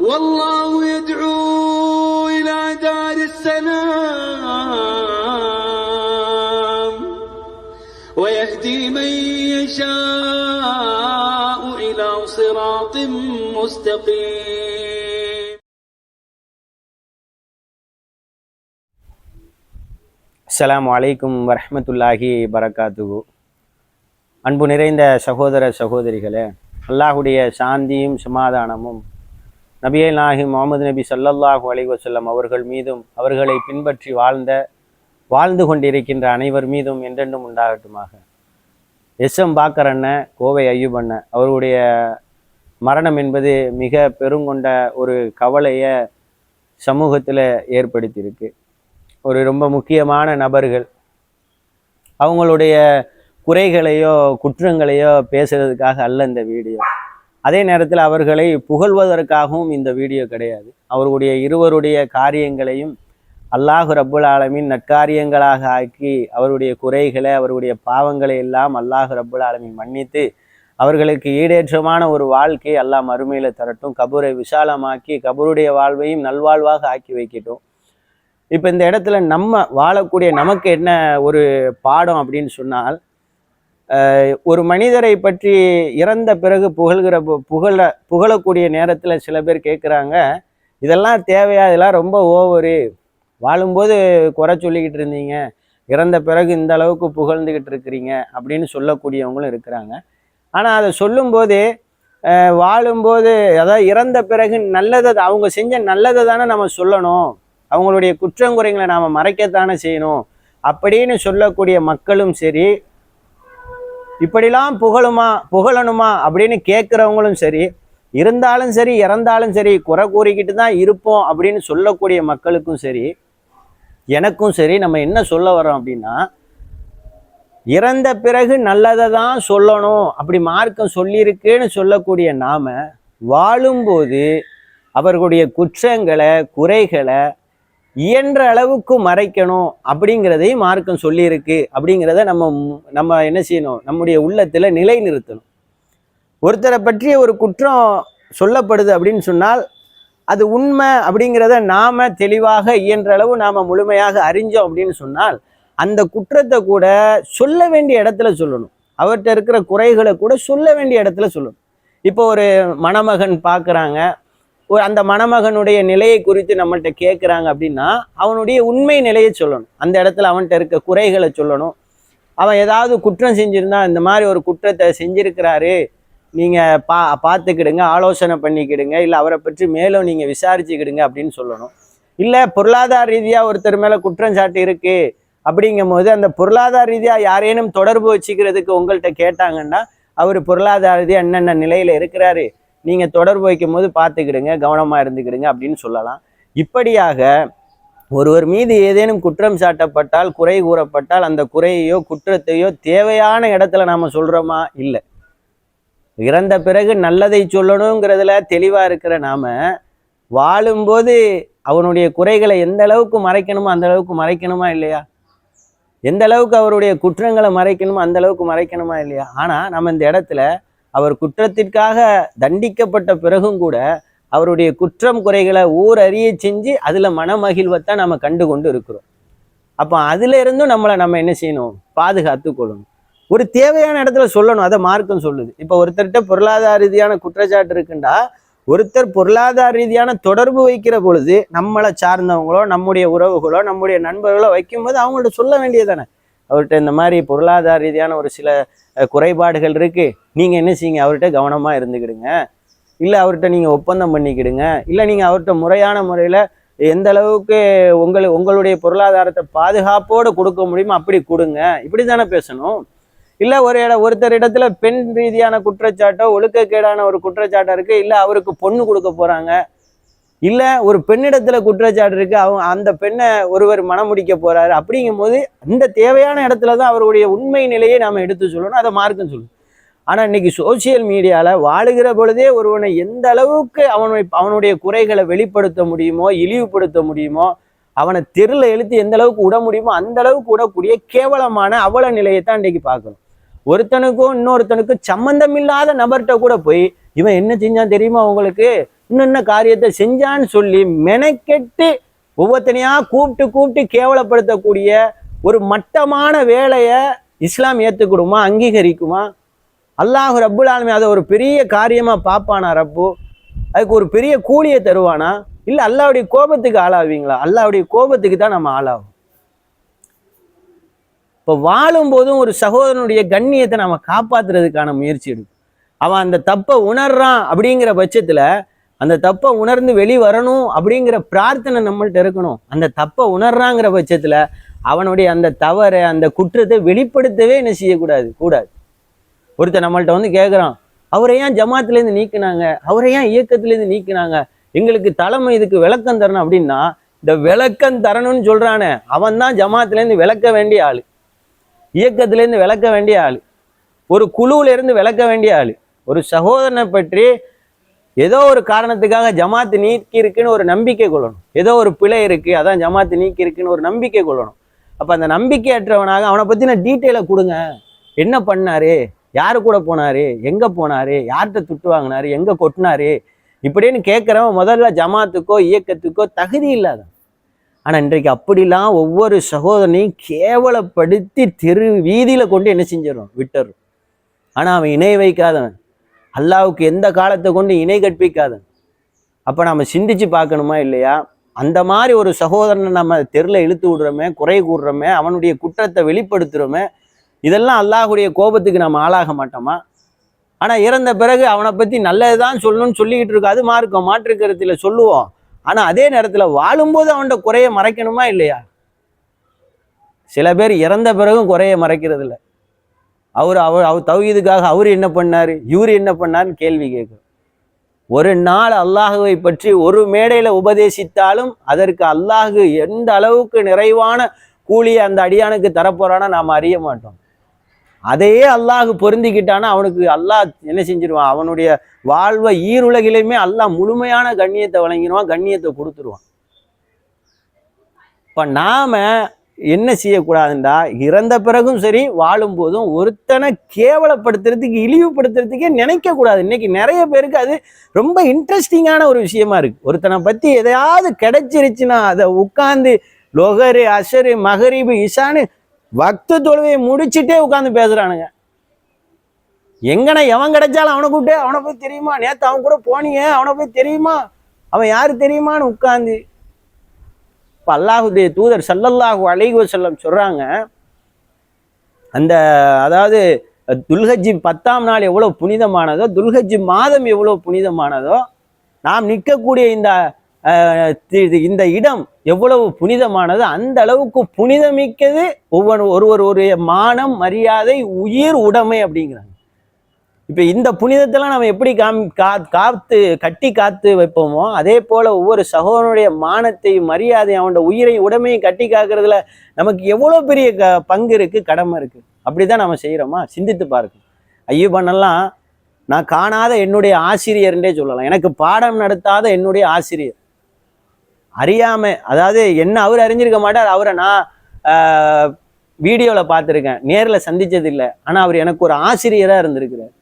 والله يدعو إلى دار السلام ويهدي من يشاء إلى صراط مستقيم அஸ்ஸலாமு அலைக்கும் வரஹ்மத்துல்லாஹி பரக்காத்துகு அன்பு நிறைந்த சகோதர சகோதரிகளே அல்லாஹுடைய சாந்தியும் சமாதானமும் நபியே நாகி முகமது நபி சல்லல்லாஹு அலைஹி அவர்கள் மீதும் அவர்களை பின்பற்றி வாழ்ந்த வாழ்ந்து கொண்டிருக்கின்ற அனைவர் மீதும் என்றென்றும் உண்டாகட்டுமாக. எஸ் எம் பாக்கர் அண்ணன் கோவை ஐயூப் அண்ணன் அவருடைய மரணம் என்பது மிக பெருங்கொண்ட ஒரு கவலையை சமூகத்தில் ஏற்படுத்தியிருக்கு. ஒரு ரொம்ப முக்கியமான நபர்கள். அவங்களுடைய குறைகளையோ குற்றங்களையோ பேசுறதுக்காக அல்ல இந்த வீடியோ. அதே நேரத்தில் அவர்களை புகழ்வதற்காகவும் இந்த வீடியோ கிடையாது. அவர்களுடைய இருவருடைய காரியங்களையும் அல்லாஹு ரப்புல் ஆலமின் நற்காரியங்களாக ஆக்கி அவருடைய குறைகளை அவருடைய பாவங்களை எல்லாம் அல்லாஹு ரப்புல் ஆலமின் மன்னித்து அவர்களுக்கு ஈடேற்றமான ஒரு வாழ்க்கை அல்லாஹ் மறுமையில் தரட்டும். கபூரை விசாலமாக்கி கபூருடைய வாழ்வையும் நல்வாழ்வாக ஆக்கி வைக்கட்டும். இப்போ இந்த இடத்துல நம்ம வாழக்கூடிய நமக்கு என்ன ஒரு பாடம் அப்படின்னு சொன்னால் ஒரு மனிதரை பற்றி இறந்த பிறகு புகழ்கிற பு- புகழ புகழக்கூடிய நேரத்தில் சில பேர் கேட்குறாங்க இதெல்லாம் தேவையா? இதெல்லாம் ரொம்ப ஓவரு. வாழும்போது குறை சொல்லிக்கிட்டு இருந்தீங்க. இறந்த பிறகு இந்த அளவுக்கு புகழ்ந்துக்கிட்டு இருக்கிறீங்க அப்படின்னு சொல்லக்கூடியவங்களும் இருக்கிறாங்க. ஆனால் அதை சொல்லும்போது வாழும்போது அதாவது இறந்த பிறகு நல்லதை அவங்க செஞ்ச நல்லதை தானே நம்ம சொல்லணும். அவங்களுடைய குற்றங்குறைகளை நாம் மறைக்கத்தானே செய்யணும். அப்படின்னு சொல்லக்கூடிய மக்களும் சரி இப்படிலாம் புகழுமா புகழணுமா அப்படின்னு கேட்குறவங்களும் சரி இருந்தாலும் சரி இறந்தாலும் சரி குறை கூறிக்கிட்டு தான் இருப்போம் அப்படின்னு சொல்லக்கூடிய மக்களுக்கும் சரி எனக்கும் சரி நம்ம என்ன சொல்ல வரோம் அப்படின்னா இறந்த பிறகு நல்லதை தான் சொல்லணும் அப்படி மார்க்கம் சொல்லியிருக்குன்னு சொல்லக்கூடிய நாம வாழும்போது அவர்களுடைய குற்றங்களை குறைகளை இயன்ற அளவுக்கு மறைக்கணும் அப்படிங்கிறதையும் மார்க்கம் சொல்லியிருக்கு. அப்படிங்கிறத நம்ம நம்ம என்ன செய்யணும்? நம்முடைய உள்ளத்தில் நிலைநிறுத்தணும். ஒருத்தரை பற்றிய ஒரு குற்றம் சொல்லப்படுது அப்படின்னு சொன்னால் அது உண்மை அப்படிங்கிறத நாம் தெளிவாக இயன்ற அளவு நாம் முழுமையாக அறிஞ்சோம் அப்படின்னு சொன்னால் அந்த குற்றத்தை கூட சொல்ல வேண்டிய இடத்துல சொல்லணும். அவர்கிட்ட இருக்கிற குறைகளை கூட சொல்ல வேண்டிய இடத்துல சொல்லணும். இப்போ ஒரு மணமகன் பார்க்குறாங்க ஒரு அந்த மணமகனுடைய நிலையை குறித்து நம்மள்கிட்ட கேட்குறாங்க அப்படின்னா அவனுடைய உண்மை நிலையை சொல்லணும். அந்த இடத்துல அவன்கிட்ட இருக்க குறைகளை சொல்லணும். அவன் ஏதாவது குற்றம் செஞ்சுருந்தா இந்த மாதிரி ஒரு குற்றத்தை செஞ்சிருக்கிறாரு. நீங்கள் பா பார்த்துக்கிடுங்க ஆலோசனை பண்ணிக்கிடுங்க இல்லை அவரை பற்றி மேலும் நீங்கள் விசாரிச்சுக்கிடுங்க அப்படின்னு சொல்லணும். இல்லை பொருளாதார ரீதியாக ஒருத்தர் மேலே குற்றம் சாட்டு இருக்கு அப்படிங்கும் போது அந்த பொருளாதார ரீதியாக யாரேனும் தொடர்பு வச்சுக்கிறதுக்கு உங்கள்கிட்ட கேட்டாங்கன்னா அவர் பொருளாதார ரீதியாக என்னென்ன நிலையில் இருக்கிறாரு நீங்கள் தொடர்பு வைக்கும் போது பார்த்துக்கிடுங்க கவனமாக இருந்துக்கிடுங்க அப்படின்னு சொல்லலாம். இப்படியாக ஒருவர் மீது ஏதேனும் குற்றம் சாட்டப்பட்டால் குறை கூறப்பட்டால் அந்த குறையையோ குற்றத்தையோ தேவையான இடத்துல நாம் சொல்கிறோமா இல்லை. இறந்த பிறகு நல்லதை சொல்லணுங்கிறதுல தெளிவாக இருக்கிற நாம வாழும்போது அவனுடைய குறைகளை எந்த அளவுக்கு மறைக்கணுமோ அந்த அளவுக்கு மறைக்கணுமா இல்லையா? எந்த அளவுக்கு அவருடைய குற்றங்களை மறைக்கணுமோ அந்த அளவுக்கு மறைக்கணுமா இல்லையா? ஆனால் நம்ம இந்த இடத்துல அவர் குற்றத்திற்காக தண்டிக்கப்பட்ட பிறகும் கூட அவருடைய குற்றம் குறைகளை ஊர் அறிய செஞ்சு அதில் மனமகிழ்வைத்தான் நம்ம கண்டு கொண்டு இருக்கிறோம். அப்போ அதுல இருந்தும் நம்மளை நம்ம என்ன செய்யணும்? பாதுகாத்து கொள்ளணும். ஒரு தேவையான இடத்துல சொல்லணும் அதை மார்க்கம் சொல்லுது. இப்போ ஒருத்தர்கிட்ட பொருளாதார ரீதியான குற்றச்சாட்டு இருக்குண்டா ஒருத்தர் பொருளாதார ரீதியான தொடர்பு வைக்கிற பொழுது நம்மளை சார்ந்தவங்களோ நம்முடைய உறவுகளோ நம்முடைய நண்பர்களோ வைக்கும்போது அவங்கள்ட்ட சொல்ல வேண்டியதானே அவர்கிட்ட இந்த மாதிரி பொருளாதார ரீதியான ஒரு சில குறைபாடுகள் இருக்குது நீங்கள் என்ன செய்யுங்க? அவர்கிட்ட கவனமாக இருந்துக்கிடுங்க. இல்லை அவர்கிட்ட நீங்கள் ஒப்பந்தம் பண்ணிக்கிடுங்க. இல்லை நீங்கள் அவர்கிட்ட முறையான முறையில் எந்த அளவுக்கு உங்கள் உங்களுடைய பொருளாதாரத்தை பாதுகாப்போடு கொடுக்க முடியுமோ அப்படி கொடுங்க. இப்படி தானே பேசணும். இல்லை ஒரு இட ஒருத்தர் இடத்துல பெண் ரீதியான குற்றச்சாட்டோ ஒழுக்கக்கேடான ஒரு குற்றச்சாட்டோ இருக்குது இல்லை அவருக்கு பொண்ணு கொடுக்க போகிறாங்க இல்லை ஒரு பெண்ணிடத்துல குற்றச்சாட்டு இருக்கு அவங்க அந்த பெண்ணை ஒருவர் மனம் முடிக்க போறாரு அப்படிங்கும்போது அந்த தேவையான இடத்துல தான் அவருடைய உண்மை நிலையை நாம் எடுத்து சொல்லணும் அதை மார்க்கம் சொல்லணும் ஆனால் இன்னைக்கு சோசியல் மீடியாவில் வாழுகிற பொழுதே ஒருவனை எந்த அளவுக்கு அவனை அவனுடைய குறைகளை வெளிப்படுத்த முடியுமோ இழிவுபடுத்த முடியுமோ அவனை தெருல இழுத்து எந்த அளவுக்கு விட முடியுமோ அந்த அளவுக்கு விடக்கூடிய கேவலமான அவல நிலையை தான் இன்னைக்கு பார்க்கணும். ஒருத்தனுக்கும் இன்னொருத்தனுக்கும் சம்பந்தம் இல்லாத நபர்கிட்ட கூட போய் இவன் என்ன செஞ்சான் தெரியுமா உங்களுக்கு? இன்னொன்ன காரியத்தை செஞ்சான்னு சொல்லி மெனக்கெட்டு ஒவ்வொருத்தனையாக கூப்பிட்டு கூப்பிட்டு கேவலப்படுத்தக்கூடிய ஒரு மட்டமான வேலையை இஸ்லாம் ஏற்றுக்கிடுமா அங்கீகரிக்குமா? அல்லாஹ் ரப்புல் ஆலமி அதை ஒரு பெரிய காரியமா பார்ப்பானா ரப்பு? அதுக்கு ஒரு பெரிய கூலியை தருவானா? இல்லை அல்லாவுடைய கோபத்துக்கு ஆளாவீங்களா? அல்லாவுடைய கோபத்துக்கு தான் நம்ம ஆளாகும். இப்போ வாழும்போதும் ஒரு சகோதரனுடைய கண்ணியத்தை நம்ம காப்பாத்துறதுக்கான முயற்சி எடுக்கும் அவன் அந்த தப்பை உணர்றான் அப்படிங்கிற பட்சத்தில் அந்த தப்பை உணர்ந்து வெளி வரணும் அப்படிங்கிற பிரார்த்தனை நம்மள்ட்ட இருக்கணும். அந்த தப்பை உணர்றாங்கிற பட்சத்துல அவனுடைய அந்த தவறை அந்த குற்றத்தை வெளிப்படுத்தவே என்ன செய்யக்கூடாது? கூடாது. ஒருத்தன் நம்மள்ட்ட வந்து கேட்குறான் அவரை ஏன் ஜமாத்துலேருந்து நீக்கினாங்க? அவரை ஏன் இயக்கத்துலேருந்து நீக்கினாங்க? எங்களுக்கு தலைமை இதுக்கு விளக்கம் தரணும் அப்படின்னா இந்த விளக்கம் தரணும்னு சொல்றானே. அவன் தான் ஜமாத்துலேருந்து விளக்க வேண்டிய ஆள். இயக்கத்துலேருந்து விளக்க வேண்டிய ஆள். ஒரு குழுவுல இருந்து விளக்க வேண்டிய ஆள். ஒரு சகோதரனை பற்றி ஏதோ ஒரு காரணத்துக்காக ஜமாத்து நீக்கி இருக்குன்னு ஒரு நம்பிக்கை கொள்ளணும். ஏதோ ஒரு பிழை இருக்குது அதான் ஜமாத்து நீக்கி இருக்குன்னு ஒரு நம்பிக்கை கொள்ளணும். அப்போ அந்த நம்பிக்கையற்றவனாக அவனை பற்றின டீட்டெயிலை கொடுங்க. என்ன பண்ணாரு? யார் கூட போனாரு? எங்கே போனாரு? யார்கிட்ட துட்டு வாங்கினாரு? எங்கே கொட்டினாரு? இப்படின்னு கேட்குறவன் முதல்ல ஜமாத்துக்கோ இயக்கத்துக்கோ தகுதி இல்லாத. ஆனால் இன்றைக்கு அப்படிலாம் ஒவ்வொரு சகோதரனையும் கேவலப்படுத்தி தெரு வீதியில் கொண்டு என்ன செஞ்சிடறோம் விட்டுறோம் ஆனால் அவன் இணை வைக்காதவன். அல்லாவுக்கு எந்த காலத்தை கொண்டு இணை கற்பிக்காதவன் அப்போ நம்ம சிந்திச்சு பார்க்கணுமா இல்லையா? அந்த மாதிரி ஒரு சகோதரனை நம்ம தெருல இழுத்து விடுறோமே குறை கூடுறோமே அவனுடைய குற்றத்தை வெளிப்படுத்துறோமே இதெல்லாம் அல்லாஹுடைய கோபத்துக்கு நம்ம ஆளாக மாட்டோமா? ஆனா இறந்த பிறகு அவனை பத்தி நல்லதுதான் சொல்லணும்னு சொல்லிக்கிட்டு இருக்கோம் அது மார்க்கம் மாற்று கருத்துல சொல்லுவோம். ஆனா அதே நேரத்துல வாழும்போது அவன்கிட்ட குறைய மறைக்கணுமா இல்லையா? சில பேர் இறந்த பிறகும் குறைய மறைக்கிறது இல்லை அவர் அவர் அவர் தௌஹீதுக்காக அவர் என்ன பண்ணாரு? இவர் என்ன பண்ணாருன்னு கேள்வி கேட்கும் ஒரு நாள் அல்லாஹுவை பற்றி ஒரு மேடையில் உபதேசித்தாலும் அதற்கு அல்லாஹு எந்த அளவுக்கு நிறைவான கூலியை அந்த அடியானுக்கு தரப்போறானா நாம் அறிய மாட்டோம். அதையே அல்லாஹு பொருந்திக்கிட்டானா அவனுக்கு அல்லாஹ் என்ன செஞ்சிருவான்? அவனுடைய வாழ்வை ஈருலகிலையுமே அல்லாஹ் முழுமையான கண்ணியத்தை வழங்கிடுவான் கண்ணியத்தை கொடுத்துருவான். இப்போ நாம என்ன செய்யக்கூடாதுண்டா? இறந்த பிறகும் சரி வாழும் போதும். ஒருத்தனை கேவலப்படுத்துறதுக்கு இழிவுபடுத்துறதுக்கே நினைக்க கூடாது இன்னைக்கு நிறைய பேருக்கு அது ரொம்ப இன்ட்ரெஸ்டிங்கான ஒரு விஷயமா இருக்கு. ஒருத்தனை பத்தி எதையாவது கிடைச்சிருச்சுன்னா அதை உட்கார்ந்து லொகரு அசரு மகரிபு இசானு பக்த தொழுவையை முடிச்சுட்டே உட்காந்து பேசுறானுங்க. எங்கன எவன் கிடைச்சாலும் அவனை கூப்பிட்டு அவனை போய் தெரியுமா? நேத்து அவன் கூட போனீங்க அவனை போய் தெரியுமா? அவன் யாரு தெரியுமான்னு உட்காந்து இப்ப அல்லாஹுடைய தூதர் சல்லல்லாஹு அலைஹி செல்லம் சொல்றாங்க அந்த அதாவது துல்ஹஜி பத்தாம் நாள் எவ்வளவு புனிதமானதோ துல்ஹஜி மாதம் எவ்வளவு புனிதமானதோ நாம் நிற்கக்கூடிய இந்த இந்த இடம் எவ்வளவு புனிதமானதோ அந்த அளவுக்கு புனிதமிக்கது ஒவ்வொரு ஒருவருடைய மானம் மரியாதை உயிர் உடைமை அப்படிங்கிறாங்க. இப்போ இந்த புனிதத்தெல்லாம் நம்ம எப்படி காம் கா காத்து கட்டி காத்து வைப்போமோ அதே போல் ஒவ்வொரு சகோதரனுடைய மானத்தையும் மரியாதையும் அவனோட உயிரையும் உடமையும் கட்டி காக்கிறதுல நமக்கு எவ்வளோ பெரிய க பங்கு இருக்குது கடமை இருக்கு? அப்படிதான் நம்ம செய்கிறோமா சிந்தித்து பார்க்கணும். ஐயப்பனெல்லாம் நான் காணாத என்னுடைய ஆசிரியர்ன்றே சொல்லலாம். எனக்கு பாடம் நடத்தாத என்னுடைய ஆசிரியர். அறியாமல் அதாவது என்ன அவர் அறிஞ்சிருக்க மாட்டார் அவரை நான் வீடியோவில் பார்த்துருக்கேன். நேரில் சந்தித்ததில்லை இல்லை ஆனால் அவர் எனக்கு ஒரு ஆசிரியராக இருந்திருக்கிறார்.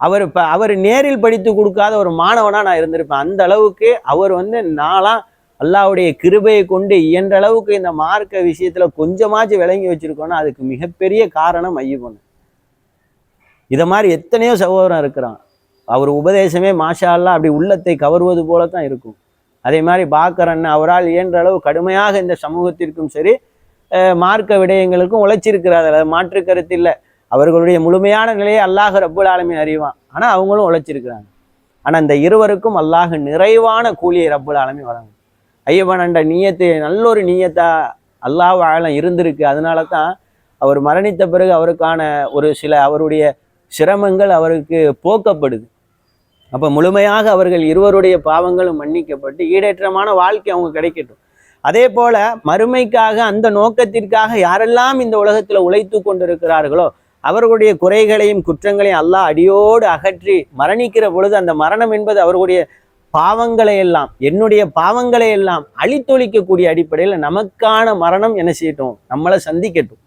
அவர் இப்போ அவர் நேரில் படித்து கொடுக்காத ஒரு மாணவனாக நான் இருந்திருப்பேன். அந்த அளவுக்கு அவர் வந்து நாளாக அல்லாவுடைய கிருபையை கொண்டு இயன்ற அளவுக்கு இந்த மார்க்க விஷயத்துல கொஞ்சமாச்சும் விளங்கி வச்சிருக்கோன்னா அதுக்கு மிகப்பெரிய காரணம் ஐயப்பன். இதை மாதிரி எத்தனையோ சகோதரன் இருக்கிறான் அவர் உபதேசமே மாஷால்லாம் அப்படி உள்ளத்தை கவர்வது போல தான் இருக்கும். அதே மாதிரி பாக்கரன் அவரால் இயன்ற அளவு கடுமையாக இந்த சமூகத்திற்கும் சரி மார்க்க விடயங்களுக்கும் உழைச்சிருக்கிறார். அதில் மாற்று கருத்து இல்லை. அவர்களுடைய முழுமையான நிலையை அல்லாஹ் ரப்புல் ஆலமின் அறிவான். ஆனால் அவங்களும் உழைச்சிருக்கிறாங்க. ஆனால் இந்த இருவருக்கும் அல்லாஹ் நிறைவான கூலியை ரப்புல் ஆலமீன் வழங்கும் ஐயப்பன் அண்ட நீயத்து நல்ல ஒரு நீயத்தா அல்லாஹ் ஆழம் இருந்திருக்கு. அதனால தான் அவர் மரணித்த பிறகு அவருக்கான ஒரு சில அவருடைய சிரமங்கள் அவருக்கு போக்கப்படுது. அப்போ முழுமையாக அவர்கள் இருவருடைய பாவங்களும் மன்னிக்கப்பட்டு ஈடேற்றமான வாழ்க்கை அவங்க கிடைக்கட்டும். அதே போல மறுமைக்காக அந்த நோக்கத்திற்காக யாரெல்லாம் இந்த உலகத்தில் உழைத்து கொண்டிருக்கிறார்களோ அவர்களுடைய குறைகளையும் குற்றங்களையும் அல்லாஹ் அடியோடு அகற்றி மரணிக்கிற பொழுது அந்த மரணம் என்பது அவர்களுடைய பாவங்களை எல்லாம் என்னுடைய பாவங்களை எல்லாம் அழித்தொழிக்கக்கூடிய அடிப்படையில் நமக்கான மரணம் என்ன செய்யட்டும்? நம்மளை சந்திக்கட்டும்.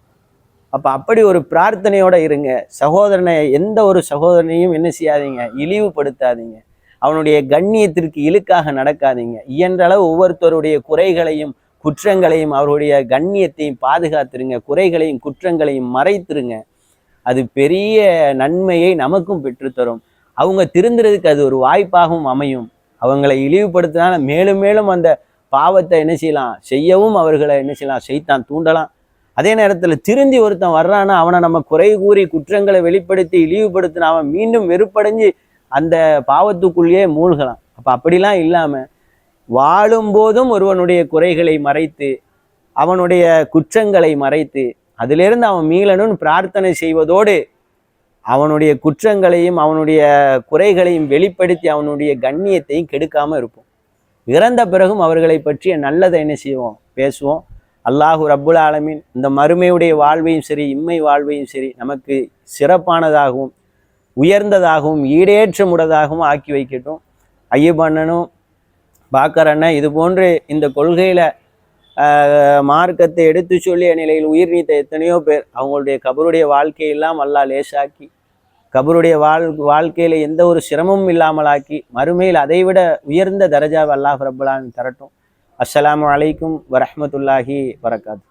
அப்போ அப்படி ஒரு பிரார்த்தனையோட இருங்க. சகோதரனை எந்த ஒரு சகோதரனையும் என்ன செய்யாதீங்க? இழிவுபடுத்தாதீங்க. அவனுடைய கண்ணியத்திற்கு இழுக்காக நடக்காதீங்க. இயன்றளவு ஒவ்வொருத்தருடைய குறைகளையும் குற்றங்களையும் அவருடைய கண்ணியத்தையும் பாதுகாத்துருங்க. குறைகளையும் குற்றங்களையும் மறைத்துருங்க. அது பெரிய நன்மையை நமக்கும் பெற்றுத்தரும். அவங்க திருந்துறதுக்கு அது ஒரு வாய்ப்பாகவும் அமையும். அவங்களை இழிவுபடுத்தினால மேலும் மேலும் அந்த பாவத்தை என்ன செய்யலாம்? செய்யவும் அவர்களை என்ன செய்யலாம்? செய்தான் தூண்டலாம். அதே நேரத்தில் திருந்தி ஒருத்தன் வர்றான்னா அவனை நம்ம குறை கூறி குற்றங்களை வெளிப்படுத்தி இழிவுபடுத்தின அவன் மீண்டும் வெறுப்படைஞ்சு அந்த பாவத்துக்குள்ளேயே மூழ்கலாம். அப்போ அப்படிலாம் இல்லாமல் வாழும்போதும் ஒருவனுடைய குறைகளை மறைத்து அவனுடைய குற்றங்களை மறைத்து அதிலிருந்து அவன் மீளணும்னு பிரார்த்தனை செய்வதோடு அவனுடைய குற்றங்களையும் அவனுடைய குறைகளையும் வெளிப்படுத்தி அவனுடைய கண்ணியத்தையும் கெடுக்காமல் இருப்போம். இறந்த பிறகும் அவர்களை பற்றிய நல்லதை என்ன செய்வோம்? பேசுவோம். அல்லாஹு ரப்புல் ஆலமீன் இந்த மறுமையுடைய வாழ்வையும் சரி இம்மை வாழ்வையும் சரி நமக்கு சிறப்பானதாகவும் உயர்ந்ததாகவும் ஈடேற்றமுடதாகவும் ஆக்கி வைக்கட்டும். ஐயப்பண்ணனும் பாக்கர் அண்ணன் இது போன்று இந்த கொள்கையில மார்க்கத்தை எடுத்து சொல்லிய நிலையில் உயிர் நீத்த எத்தனையோ பேர் அவங்களுடைய கபருடைய வாழ்க்கையெல்லாம் அல்லாஹ் லேசாக்கி கபருடைய வாழ் வாழ்க்கையில் எந்த ஒரு சிரமமும் இல்லாமலாக்கி மறுமையில் அதைவிட உயர்ந்த தரஜாவை அல்லாஹ் ரப்பலான் தரட்டும். அஸ்ஸலாமு அலைக்கும் வரமத்துல்லாஹி வரகாத்து